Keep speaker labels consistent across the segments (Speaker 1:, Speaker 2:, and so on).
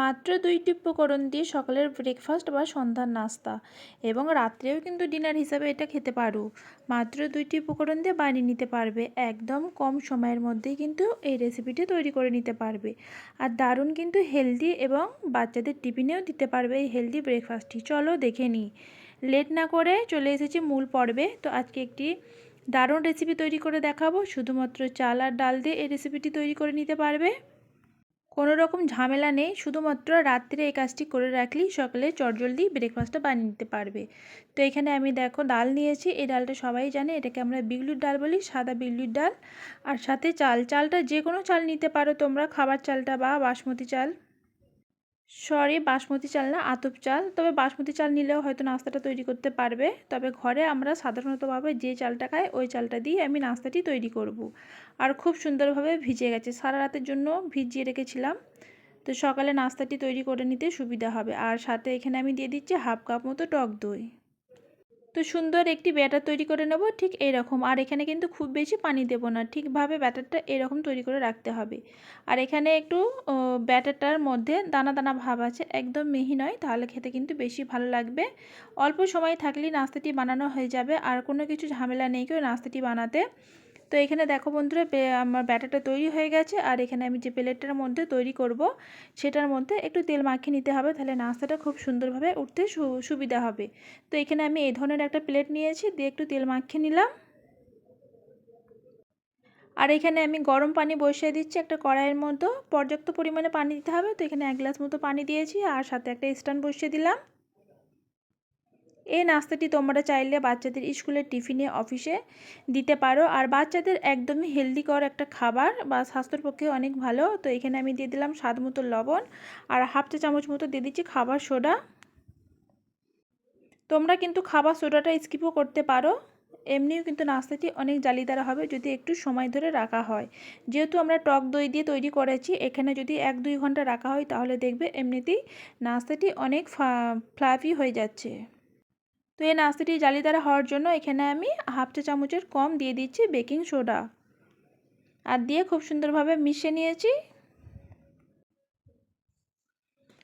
Speaker 1: মাত্র দুইটি উপকরণ দিয়ে সকালের ব্রেকফাস্ট বা সন্ধ্যার নাস্তা এবং রাত্রেও কিন্তু ডিনার হিসাবে এটা খেতে পারো। মাত্র দুইটি উপকরণ দিয়ে বানিয়ে নিতে পারবে। একদম কম সময়ের মধ্যেই কিন্তু এই রেসিপিটি তৈরি করে নিতে পারবে। আর দারুণ কিন্তু হেলদি এবং বাচ্চাদের টিফিনেও দিতে পারবে এই হেলদি ব্রেকফাস্টটি চলো দেখে নিই। লেট না করে চলে এসেছি মূল পর্বে। তো আজকে একটি দারুণ রেসিপি তৈরি করে দেখাবো। শুধুমাত্র চাল আর ডাল দিয়ে এই রেসিপিটি তৈরি করে নিতে পারবে। কোনো রকম ঝামেলা নেই, শুধুমাত্র রাত্রে এই কাজটি করে রাখলেই সকালে চটজলদি ব্রেকফাস্টটা বানিয়ে নিতে পারবে। তো এখানে আমি দেখো ডাল নিয়েছি, এই ডালটা সবাই জানে, এটাকে আমরা বিগলুর ডাল বলি, সাদা বিগলুর ডাল। আর সাথে চাল, চালটা যে কোনো চাল নিতে পারো তোমরা, খাবার চালটা বা বাসমতি চাল। সরি, বাসমতি চাল না, আতপ চাল। তবে বাসমতি চাল নিলেও হয়তো নাস্তাটা তৈরি করতে পারবে। তবে ঘরে আমরা সাধারণতভাবে যে চালটা খাই, ওই চালটা দিয়ে আমি নাস্তাটি তৈরি করব। আর খুব সুন্দরভাবে ভিজে গেছে। সারা রাতের জন্য ভিজিয়ে রেখেছিলাম। তো সকালে নাস্তাটি তৈরি করে নিতে সুবিধা হবে। আর সাথে এখানে আমি দিয়ে দিচ্ছি হাফ কাপ মতো টক দই। তো সুন্দর একটি ব্যাটার তৈরি করে নেব, ঠিক এইরকম আর এখানে কিন্তু খুব বেশি পানি দেব না, ঠিকভাবে ব্যাটারটা এরকম তৈরি করে রাখতে হবে। আর এখানে একটু ব্যাটারটার মধ্যে দানা দানা ভাব আছে, একদম মিহি নয়, তাহলে খেতে কিন্তু বেশি ভালো লাগবে। অল্প সময় থাকলেই নাস্তাটি বানানো হয়ে যাবে, আর কোনো কিছু ঝামেলা নেই কেউ নাস্তাটি বানাতে। তো এখানে দেখো বন্ধুরা আমার ব্যাটারটা তৈরি হয়ে গেছে, আর এখানে আমি যে প্লেটটার মধ্যে তৈরি করব, সেটার মধ্যে একটু তেল মাখিয়ে নিতে হবে, তাহলে নাস্তাটা খুব সুন্দরভাবে উঠতে সুবিধা হবে। তো এখানে আমি এই ধরনের একটা প্লেট নিয়েছি, দিয়ে একটু তেল মাখিয়ে নিলাম। আর এখানে আমি গরম পানি বসিয়ে দিচ্ছি একটা কড়াইয়ের মতো পর্যাপ্ত পরিমাণে পানি দিতে হবে, তো এখানে এক গ্লাস মতো পানি দিয়েছি, আর সাথে একটা স্ট্যান্ড বসিয়ে দিলাম। এই নাস্তাটি তোমরা চাইলে বাচ্চাদের স্কুলের টিফিনে, অফিসে দিতে পারো। আর বাচ্চাদের একদমই হেলদিকর একটা খাবার বা স্বাস্থ্যের পক্ষে অনেক ভালো। তো এখানে আমি দিয়ে দিলাম স্বাদ মতো লবণ আর হাফ চা চামচ মতো দিয়ে দিচ্ছি খাবার সোডা। তোমরা কিন্তু খাবার সোডাটা স্কিপও করতে পারো। এমনিও কিন্তু নাস্তাটি অনেক জালিদার হবে যদি একটু সময় ধরে রাখা হয়। যেহেতু আমরা টক দই দিয়ে তৈরি করেছি, এখানে যদি এক দুই ঘণ্টা রাখা হয় তাহলে দেখবে এমনিতেই নাস্তাটি অনেক ফ্লাফি হয়ে যাচ্ছে। তো এই নাস্তাটি জালিদার হওয়ার জন্য এখানে আমি হাফ চা চামচের কম দিয়ে দিচ্ছি বেকিং সোডা। আর দিয়ে খুব সুন্দরভাবে মিশিয়ে নিয়েছি।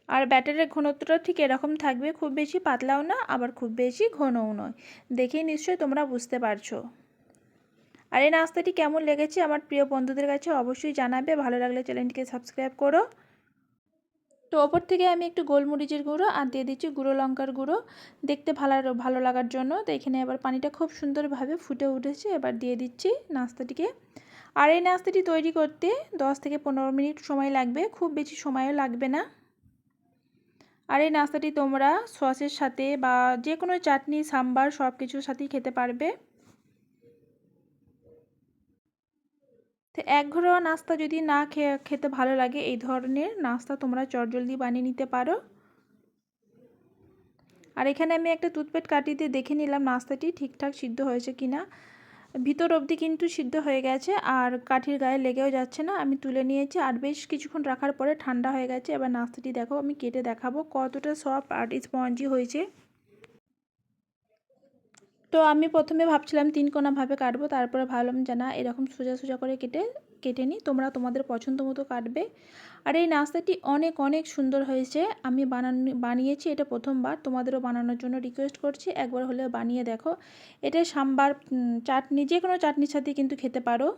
Speaker 1: আর ব্যাটারের ঘনত্বটা ঠিক এরকম থাকবে, খুব বেশি পাতলাও না, আবার খুব বেশি ঘনও নয়। দেখেই নিশ্চয়ই তোমরা বুঝতে পারছ। আর এই নাস্তাটি কেমন লেগেছে আমার প্রিয় বন্ধুদের কাছে অবশ্যই জানাবে। ভালো লাগলে চ্যানেলটিকে সাবস্ক্রাইব করো। তো ওপর থেকে আমি একটু গোলমরিচের গুঁড়ো আর দিয়ে দিচ্ছি গুঁড়ো লঙ্কার গুঁড়ো। দেখতে ভালো ভালো লাগার জন্য। তো এখানে এবার পানিটা খুব সুন্দরভাবে ফুটে উঠেছে। এবার দিয়ে দিচ্ছি নাস্তাটিকে। আর এই নাস্তাটি তৈরি করতে 10 থেকে পনেরো মিনিট সময় লাগবে। খুব বেশি সময়ও লাগবে না। আর এই নাস্তাটি তোমরা সসের সাথে বা যে কোনো চাটনি, সাম্বার সব কিছুর সাথেই খেতে পারবে। তো এক ঘরোয়া নাস্তা যদি না খেয়ে, খেতে ভালো লাগে, এই ধরনের নাস্তা তোমরা চটজলদি বানিয়ে নিতে পারো। আর এখানে আমি একটা টুথপেট দিয়ে দেখে নিলাম নাস্তাটি ঠিকঠাক সিদ্ধ হয়েছে কি না ভিতর অবধি কিন্তু সিদ্ধ হয়ে গেছে, আর কাঠির গায়ে লেগেও যাচ্ছে না। আমি তুলে নিয়েছি, আর বেশ কিছুক্ষণ রাখার পরে ঠান্ডা হয়ে গেছে। এবার নাস্তাটি দেখো, আমি কেটে দেখাবো কতটা সফট আর স্পঞ্জি হয়েছে। তো আমি প্রথমে ভাবছিলাম তিন কোনাভাবে কাটবো, তারপরে ভাবলাম যে না, এরকম সোজা সোজা করে কেটে কেটে নিই, তোমরা তোমাদের পছন্দ মতো কাটবে। আর এই নাস্তাটি অনেক অনেক সুন্দর হয়েছে। আমি বানানো, বানিয়েছি এটা প্রথমবার, তোমাদেরও বানানোর জন্য রিকোয়েস্ট করছি, একবার হলে বানিয়ে দেখো। এটা সাম্বার চাটনি, যে কোনো চাটনির সাথে কিন্তু খেতে পারো।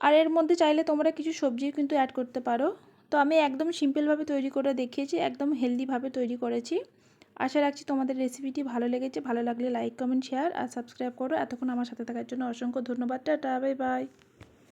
Speaker 1: আর এর মধ্যে চাইলে তোমরা কিছু সবজি কিন্তু অ্যাড করতে পারো। তো আমি একদম সিম্পলভাবে তৈরি করে দেখিয়েছি, একদম হেলদিভাবে তৈরি করেছি। আশা রাখছি তোমাদের রেসিপিটি ভালো লেগেছে। ভালো লাগলে লাইক কমেন্ট শেয়ার আর সাবস্ক্রাইব করো। এতক্ষণ আমার সাথে থাকার জন্য অসংখ্য ধন্যবাদ। Tata bye bye